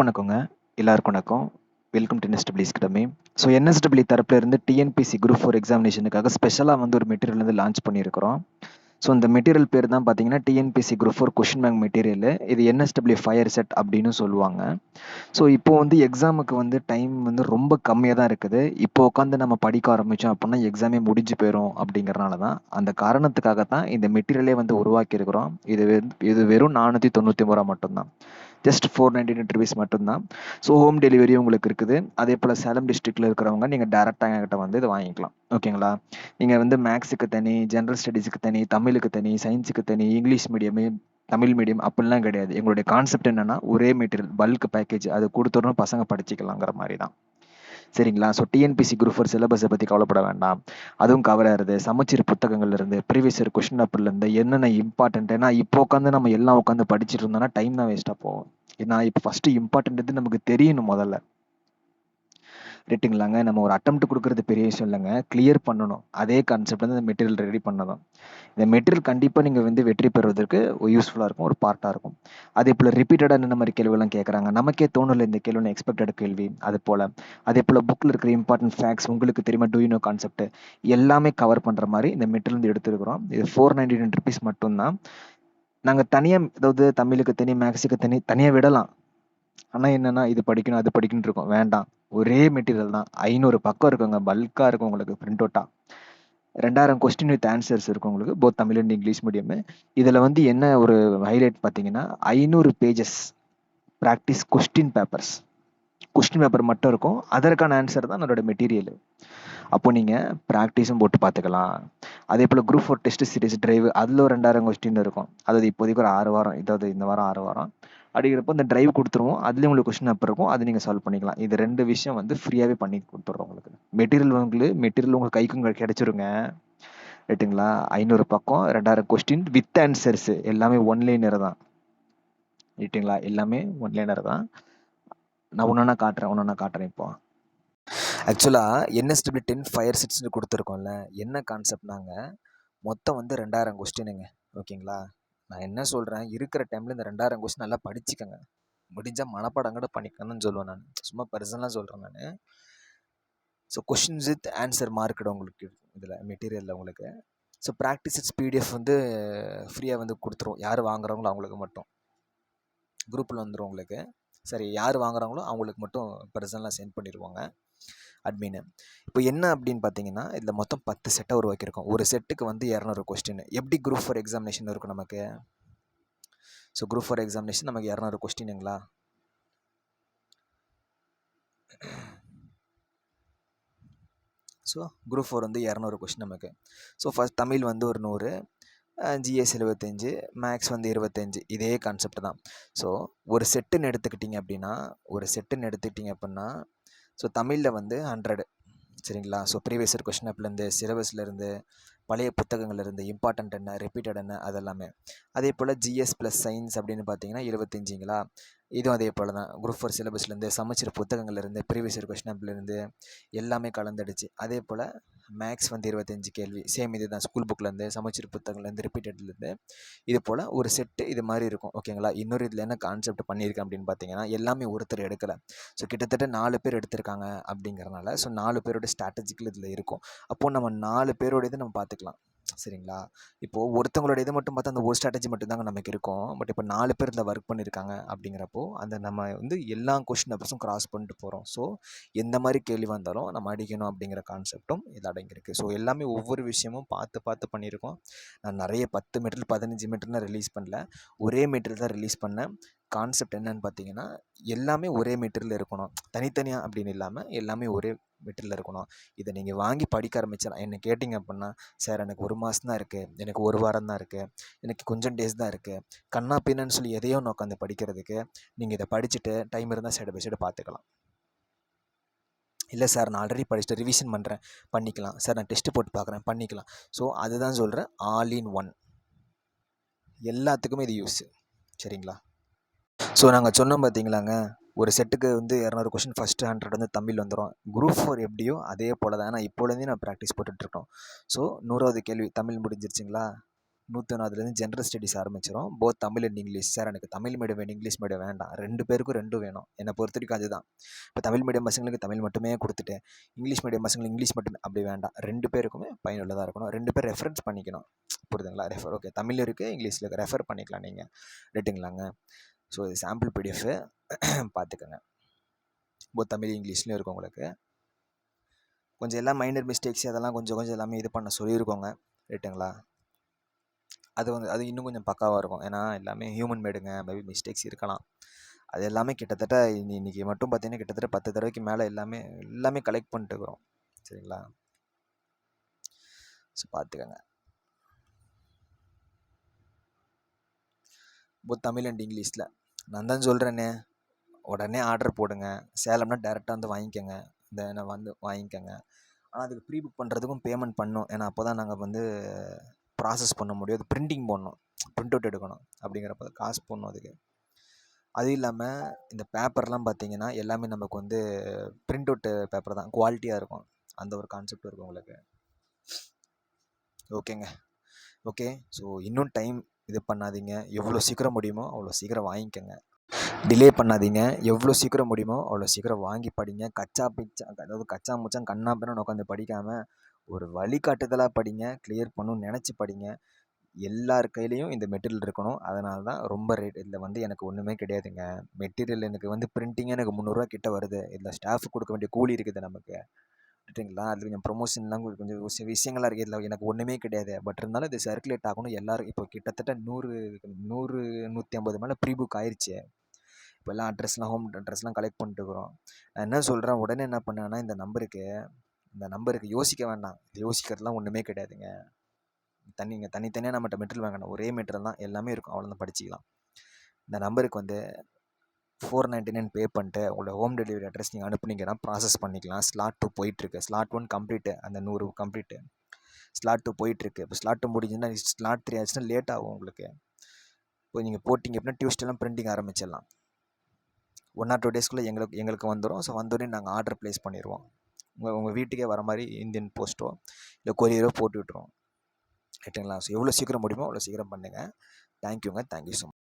வணக்கங்க. எல்லாருக்கும் வணக்கம். Welcome to என்எஸ்டபிள்யூஸ் academy. So N S W தரப்புல இருந்து டிஎன்பிசி குரூப் ஃபோர் எக்ஸாமினேஷனுக்காக ஸ்பெஷலாக வந்து ஒரு மெட்டீரியல் வந்து லான்ச் பண்ணியிருக்கிறோம். ஸோ இந்த மெட்டீரியல் பேர் தான் பார்த்தீங்கன்னா, T N P C group four question bank material இது N S W fire set அப்படின்னு சொல்லுவாங்க. ஸோ இப்போ வந்து எக்ஸாமுக்கு வந்து டைம் வந்து ரொம்ப கம்மியாக தான் இருக்குது. இப்போ உட்காந்து நம்ம படிக்க ஆரம்பித்தோம் அப்படின்னா, எக்ஸாமே முடிஞ்சு போயிடும் அப்படிங்கிறனால தான், அந்த காரணத்துக்காக தான் இந்த மெட்டீரியலே வந்து உருவாக்கியிருக்கிறோம். இது இது வெறும் நானூற்றி தொண்ணூற்றி ஒம்பது ரூபா மட்டும்தான் just four ninety nine rupees மட்டும் தான். ஸோ ஹோம் டெலிவரி உங்களுக்கு இருக்குது. அதே போல் சேலம் டிஸ்ட்ரிக்டில் இருக்கிறவங்க நீங்கள் டேரெக்டாக என்கிட்ட வந்து இதை வாங்கிக்கலாம். ஓகேங்களா? நீங்கள் வந்து மேக்ஸுக்கு தனி, ஜென்ரல் ஸ்டடீஸுக்கு தனி, தமிழுக்கு தனி, சயின்ஸுக்கு தனி, இங்கிலீஷ் மீடியமே தமிழ் மீடியம் அப்படிலாம் கிடையாது. எங்களுடைய கான்செப்ட் என்னன்னா, ஒரே மெட்டீரியல் பல்க் பேக்கேஜ் அது கொடுத்துடணும் பசங்க படிச்சுக்கலாங்கிற மாதிரி தான். சரிங்களா? ஸோ டிஎன்பிசி குரூப் 4 சிலபஸ பத்தி கவலைப்பட வேண்டாம். அதுவும் கவர் ஆகிறது சமச்சீர் புத்தகங்கள்ல இருந்து, ப்ரீவியஸ் இயர் கொஷின் பேப்பர்லேருந்து என்னென்ன இம்பார்ட்டன்ட் ஏன்னா இப்போ உட்காந்து நம்ம எல்லாம் உட்காந்து படிச்சுட்டு இருந்தோம்னா டைம் தான் வேஸ்ட்டாக போகும். ஏன்னா இப்போ ஃபர்ஸ்ட் இம்பார்ட்டன்ட் எது நமக்கு தெரியணும் முதல்ல. ரைட்டுங்களாங்க. நம்ம ஒரு அட்டெம்ப்ட் கொடுக்குறது பெரிய விஷயம் இல்லைங்க கிளியர் பண்ணணும். அதே கான்செப்ட் வந்து இந்த மெட்டீரியல் ரெடி பண்ணதும். இந்த மெட்டீரியல் கண்டிப்பாக நீங்கள் வந்து வெற்றி பெறுவதற்கு யூஸ்ஃபுல்லாக இருக்கும். ஒரு பார்ட்டாக இருக்கும். அதே போல் ரிப்பீட்டடாக இந்த மாதிரி கேள்விலாம் கேட்குறாங்க நமக்கே தோணலை இந்த கேள்வி எக்ஸ்பெக்டட் கேள்வி. அது போல் அதே போல் புக்கில் இருக்கிற இம்பார்ட்டன்ட் ஃபேக்ட்ஸ் உங்களுக்கு தெரியுமா? டூ யூ நோ கான்செப்ட் எல்லாமே கவர் பண்ணுற மாதிரி இந்த மெட்டீரியல் வந்து எடுத்துருக்குறோம் இது ரூ. 499 ருபீஸ் மட்டும்தான் நாங்கள் தனியாக அதாவது தமிழுக்கு தனி, மேக்ஸுக்கு தனி தனியாக விடலாம். ஆனால் என்னென்னா இது படிக்கணும், அது படிக்கணும் இருக்கும். வேண்டாம். ஒரே மெட்டீரியல் தான். ஐநூறு பக்கம் இருக்குங்க. பல்காக இருக்கும் உங்களுக்கு பிரிண்ட் அவுட்டாக ரெண்டாயிரம் கொஸ்டின் வித் ஆன்சர்ஸ் இருக்கும் உங்களுக்கு. Both Tamil and English medium. இதில் வந்து என்ன ஒரு ஹைலைட் பார்த்தீங்கன்னா, ஐநூறு pages practice question papers. Question paper மட்டும் இருக்கும். அதற்கான ஆன்சர் தான் என்னோட மெட்டீரியல் அப்போ நீங்கள் ப்ராக்டிஸும் போட்டு பார்த்துக்கலாம். அதே போல் group four test series drive அதில் ஒரு 2000 கொஸ்டின் இருக்கும். அதாவது இப்போதைக்கு ஒரு ஆறு வாரம். இதாவது இந்த வாரம் ஆறு வாரம். அப்படிங்கிறப்போ இந்த டிரைவ் கொடுத்துருவோம் அதுலேயும் உங்களுக்கு கொஸ்டின் அப்போ இருக்கும். அது நீங்கள் சால்வ் பண்ணிக்கலாம். இது ரெண்டு விஷயம் வந்து ஃப்ரீயாகவே பண்ணி கொடுத்துட்றோம் உங்களுக்கு. மெட்டீரியல் உங்களுக்கு மெட்டீரியல் உங்களுக்கு கைக்கும் கிடைச்சிருங்க. ரைட்டுங்களா? ஐநூறு பக்கம், 2000 கொஸ்டின் வித் ஆன்சர்ஸ் எல்லாமே ஒன் லைனர் தான். ரைட்டுங்களா? எல்லாமே ஒன் லைனர் தான். நான் ஒன்றா காட்டுறேன். ஒண்ணொண்ணா காட்டுறேன் இப்போ. ஆக்சுவலாக என்எஸ்டபிள் டென் ஃபயர் செட்ஸ்ன்னு கொடுத்துருக்கோம்ல என்ன கான்செப்ட்னாங்க, மொத்தம் வந்து 2000 கொஸ்டினுங்க. ஓகேங்களா? நான் என்ன சொல்கிறேன் இருக்கிற டைம்ல இந்த 2000 கொஸ்டின் நல்லா படிச்சுக்கோங்க. முடிஞ்சால் மனப்பாடம் கூட பண்ணிக்கணும்னு சொல்லுவேன் நான். சும்மா பர்சனலாக சொல்கிறேன் நான். So questions with answer marked உங்களுக்கு இதில் மெட்டீரியலில் உங்களுக்கு. ஸோ ப்ராக்டிஸ் இட்ஸ் பிடிஎஃப் வந்து ஃப்ரீயாக வந்து கொடுத்துரும். யார் வாங்குறாங்களோ அவங்களுக்கு மட்டும். குரூப்பில் வந்துடும் உங்களுக்கு. சரி யார் வாங்குறாங்களோ அவங்களுக்கு மட்டும் பர்சனலாக சென்ட் பண்ணிடுவாங்க. அட்மின் இப்போ என்ன அப்படின்னு பார்த்தீங்கன்னா, இதில் மொத்தம் பத்து செட்டை உருவாக்கியிருக்கோம். ஒரு செட்டுக்கு வந்து 200 கொஸ்டின். எப்படி குரூப் ஃபார் எக்ஸாமினேஷன் இருக்கும் நமக்கு? ஸோ குரூப் ஃபார் எக்ஸாமினேஷன் நமக்கு 200 கொஸ்டினுங்களா? ஸோ குரூப் ஃபோர் வந்து 200 கொஸ்டின் நமக்கு. ஸோ ஃபஸ்ட் தமிழ் வந்து ஒரு நூறு ஜிஎஸ் இருபத்தஞ்சி மேக்ஸ் வந்து 25 இதே கான்செப்ட் தான். ஸோ ஒரு செட்டுன்னு எடுத்துக்கிட்டிங்க அப்படின்னா, ஒரு செட்டுன்னு எடுத்துக்கிட்டிங்க அப்படின்னா, ஸோ தமிழில் வந்து 100 சரிங்களா? ஸோ ப்ரீவியஸ் இயர் கொஷின் அப்லேருந்து சிலபஸ்லேருந்து, பழைய புத்தகங்கள்லேருந்து, இம்பார்ட்டண்ட் என்ன, ரிப்பீட்டட் என்ன அதெல்லாமே. அதே போல் ஜிஎஸ் ப்ளஸ் சயின்ஸ் அப்படின்னு பார்த்தீங்கன்னா 25ங்களா? இதுவும் அதே போல் தான். குரூப் ஃபோர் சிலபஸ்லேருந்து, சமைச்சர் புத்தகங்கள்லேருந்து, ப்ரீவியஸ் இயர் கொஷின் அப்லேருந்து எல்லாமே கலந்துடுச்சு. அதே போல் மேக்ஸ் வந்து 25 கேள்வி. சேம் இது தான் ஸ்கூல் புக்லேருந்து, சமச்சீர் புத்தகங்கள்லேருந்து, ரிப்பீட்டட்லேருந்து இது போல் ஒரு செட்டு இது மாதிரி இருக்கும். ஓகேங்களா? இன்னொரு இதில் என்ன கான்செப்ட் பண்ணியிருக்கேன் அப்படின்னு பார்த்தீங்கன்னா, எல்லாமே ஒருத்தர் எடுக்கலை ஸோ கிட்டத்தட்ட நாலு பேர் எடுத்திருக்காங்க அப்படிங்கிறனால, ஸோ நாலு பேரோட ஸ்ட்ராட்டஜிக்கல் இதில் இருக்கும். அப்போது நம்ம நாலு பேரோட இது நம்ம பார்த்துக்கலாம். சரிங்களா? இப்போது ஒருத்தவங்களோட இத மட்டும் பார்த்தா அந்த ஒரு ஸ்ட்ராட்டஜி மட்டும்தாங்க நமக்கு இருக்கும். பட் இப்போ நாலு பேர் இதில ஒர்க் பண்ணியிருக்காங்க அப்படிங்கிறப்போ, அந்த நம்ம வந்து எல்லா கொஷின் பேப்பர்ஸும் கிராஸ் பண்ணிட்டு போகிறோம் ஸோ எந்த மாதிரி கேள்வி வந்தாலும் நம்ம அடிக்கணும் அப்படிங்கிற கான்செப்ட்டும் இது அடங்கியிருக்கு. ஸோ எல்லாமே ஒவ்வொரு விஷயமும் பார்த்து பார்த்து பண்ணியிருக்கோம். நான் நெறைய 10 மெட்டீரியல் 15 மெட்டீரியல்லாம் ரிலீஸ் பண்ணல. ஒரே மீட்டர் தான் ரிலீஸ் பண்ணேன். கான்செப்ட் என்னன்னு பார்த்தீங்கன்னா, எல்லாமே ஒரே மீட்டரில் இருக்கணும். தனித்தனியாக அப்படின்னு இல்லாமல் எல்லாமே ஒரே மெட்டீரியல் இருக்கணும். இதை நீங்கள் வாங்கி படிக்க ஆரம்பிச்சலாம். என்ன கேட்டிங்க அப்படின்னா, சார் எனக்கு ஒரு மாதம் தான் இருக்குது எனக்கு ஒரு வாரம் தான் இருக்குது எனக்கு கொஞ்சம் டேஸ் தான் இருக்குது கண்ணா பின்னன்னு சொல்லி எதையோ உட்காந்து படிக்கிறதுக்கு, நீங்கள் இதை படிச்சுட்டு டைம் இருந்தால் சைடு பை சைடு பார்த்துக்கலாம். இல்லை சார் நான் ஆல்ரெடி படிச்சுட்டு ரிவிஷன் பண்ணுறேன் பண்ணிக்கலாம். சார் நான் டெஸ்ட்டு போட்டு பார்க்குறேன். பண்ணிக்கலாம். ஸோ அதுதான் சொல்கிறேன் ஆல் இன் ஒன். எல்லாத்துக்குமே இது யூஸ். சரிங்களா? ஸோ நாங்கள் சொன்னோம் பார்த்தீங்களாங்க, ஒரு செட்டுக்கு வந்து இரநூறு கொஷின் ஃபஸ்ட்டு ஹண்ட்ரட் வந்து தமிழ் வந்துடும் குரூப் ஃபோர் எப்படியோ அதே போல் தான். ஏன்னா இப்போலேருந்தே நான் ப்ராக்டிஸ் போட்டுட்ருக்கோம். ஸோ 100வது கேள்வி தமிழ் முடிஞ்சிருச்சுங்களா? நூற்றி ஜென்ரல் ஸ்டடீஸ் ஆரம்பிச்சிடும் both Tamil and English sir எனக்கு தமிழ் மீடியம் வேணும் இங்கிலீஷ் மீடியம் வேண்டாம். ரெண்டு பேருக்கும் ரெண்டும் வேணும். என்னை பொறுத்த வரைக்கும் அதுதான். இப்போ தமிழ் மீடியம் பசங்களுக்கு தமிழ் மட்டுமே கொடுத்துட்டு இங்கிலீஷ் மீடியம் பசங்களுக்கு இங்கிலீஷ் மட்டுமே அப்படி வேண்டாம். ரெண்டு பேருக்குமே பயனுள்ளதாக இருக்கணும். ரெண்டு பேர் ரெஃபரன்ஸ் பண்ணிக்கணும். புரியுதுங்களா? ரெஃபர் ஓகே தமிழ் இருக்குது இங்கிலீஷில் இருக்குது ரெஃபர் பண்ணிக்கலாம் நீங்கள் ரைட்டுங்களாங்க ஸோ இது சாம்பிள் பிடிஎஃப் பார்த்துக்கோங்க போத் தமிழ் இங்கிலீஷ்லேயும் இருக்கும் உங்களுக்கு. கொஞ்சம் எல்லாம் மைனர் மிஸ்டேக்ஸ் அதெல்லாம் கொஞ்சம் கொஞ்சம் எல்லாமே இது பண்ண சொல்லியிருக்கோங்க ரைட்டுங்களா அது வந்து அது இன்னும் கொஞ்சம் பக்காவாக இருக்கும். ஏன்னா எல்லாமே ஹியூமன் மேடுங்க மேபி மிஸ்டேக்ஸ் இருக்கலாம். அது எல்லாமே கிட்டத்தட்ட இன்னி இன்றைக்கி மட்டும் பார்த்தீங்கன்னா கிட்டத்தட்ட பத்து தடவைக்கு மேலே எல்லாமே எல்லாமே கலெக்ட் பண்ணிட்டு இருக்கிறோம். சரிங்களா? ஸோ பார்த்துக்கோங்க போத் தமிழ் அண்ட் இங்கிலீஷில். நான் தான் சொல்கிறேனே உடனே ஆர்டர் போடுங்க. சேலம்னா டேரெக்டாக வந்து வாங்கிக்கோங்க. இந்த நான் வந்து வாங்கிக்கோங்க. ஆனால் அதுக்கு ப்ரீ புக் பண்ணுறதுக்கும் பேமெண்ட் பண்ணணும். ஏன்னா அப்போ தான் நாங்கள் வந்து ப்ராசஸ் பண்ண முடியும். அது பிரிண்டிங் போடணும். ப்ரிண்ட் அவுட் எடுக்கணும். அப்படிங்கிறப்ப காசு போடணும் அதுக்கு. அது இல்லாமல் இந்த பேப்பர்லாம் பார்த்தீங்கன்னா எல்லாமே நமக்கு வந்து பிரிண்ட் அவுட்டு பேப்பர் தான். குவாலிட்டியாக இருக்கும். அந்த ஒரு கான்செப்ட் இருக்கும் உங்களுக்கு. ஓகேங்க ஓகே ஸோ இன்னும் டைம் இது பண்ணாதீங்க. எவ்வளோ சீக்கிரம் முடியுமோ அவ்வளோ சீக்கிரம் வாங்கிக்கோங்க. டிலே பண்ணாதீங்க. எவ்வளோ சீக்கிரம் முடியுமோ அவ்வளோ சீக்கிரம் வாங்கி படிங்க. கச்சா பிச்சா அதாவது கச்சா முச்சா கண்ணா உட்காந்து படிக்காமல் ஒரு வழிகாட்டுதலாக படிங்க. கிளியர் பண்ணணும்னு நினச்சி படிங்க. எல்லார் கையிலையும் இந்த மெட்டீரியல் இருக்கணும். அதனால தான் ரொம்ப ரேட் இதில் வந்து எனக்கு ஒன்றுமே கிடையாதுங்க. மெட்டீரியல் எனக்கு வந்து பிரிண்டிங்கே எனக்கு முந்நூறுரூவா கிட்ட வருது. இதில் ஸ்டாஃப் கொடுக்க வேண்டிய கூலி இருக்குது நமக்கு. ரைட்டுங்களா அது கொஞ்சம் ப்ரொமோஷன்லாம் கொஞ்சம் விஷ- விஷயங்கள்லாம் இருக்குது இதில் எனக்கு ஒன்றுமே கிடையாது. பட் இருந்தாலும் இது சர்க்குலேட் ஆகணும். எல்லோரும் இப்போ கிட்டத்தட்ட நூறு நூறு நூற்றி ஐம்பது மேலே ப்ரீ புக் ஆயிடுச்சு இப்போ எல்லாம் அட்ரஸ்லாம் ஹோம் அட்ரஸ்லாம் கலெக்ட் பண்ணிட்டுருக்குறோம் நான் என்ன சொல்கிறேன் உடனே என்ன பண்ணேன்னா இந்த நம்பருக்கு இந்த நம்பருக்கு யோசிக்க வேண்டாம். இது யோசிக்கிறதுலாம் ஒன்றுமே கிடையாதுங்க. தனி இங்கே தனித்தனியாக நம்மகிட்ட மெட்டீரியல் வாங்கணும் ஒரே மெட்டீரியல் தான். எல்லாமே இருக்கும். அவ்வளோ தான் படிச்சிக்கலாம். இந்த நம்பருக்கு வந்து ஃபோர் நைன்ட்டி நைன் பே பண்ணிட்டு உங்களோட ஹோம் டெலிவரி அட்ரஸ் நீங்கள் அனுப்புனீங்கன்னா ப்ராசஸ் பண்ணிக்கலாம். ஸ்லாட் டூ போயிட்டுருக்கு. ஸ்லாட் ஒன் கம்ப்ளீட்டு அந்த நூறு கம்ப்ளீட்டு ஸ்லாட் டூ போயிட்டுருக்கு. இப்போ ஸ்லாட் டூ முடிஞ்சுன்னா ஸ்லாட் த்ரீ ஆச்சுன்னா லேட் ஆகும் உங்களுக்கு. இப்போ நீங்கள் போட்டிங்க அப்படின்னா டியூஸ்டேலாம் பிரிண்டிங் ஆரம்பிச்சிடலாம். ஒன் ஆர் டூ டேஸ்க்குள்ளே எங்களுக்கு எங்களுக்கு வந்துடும் ஸோ வந்தோடனே நாங்கள் ஆர்டர் ப்ளேஸ் பண்ணிடுவோம் உங்கள் உங்கள் வீட்டுக்கே வர மாதிரி இந்தியன் போஸ்ட்டோ இல்லை கொரியரோ போட்டு விட்டுருவோம். ரைட்டுங்களா ஸோ எவ்வளோ சீக்கிரம் முடியுமோ அவ்வளோ சீக்கிரம் பண்ணுங்கள் தேங்க்யூங்க தேங்க்யூ ஸோ மச்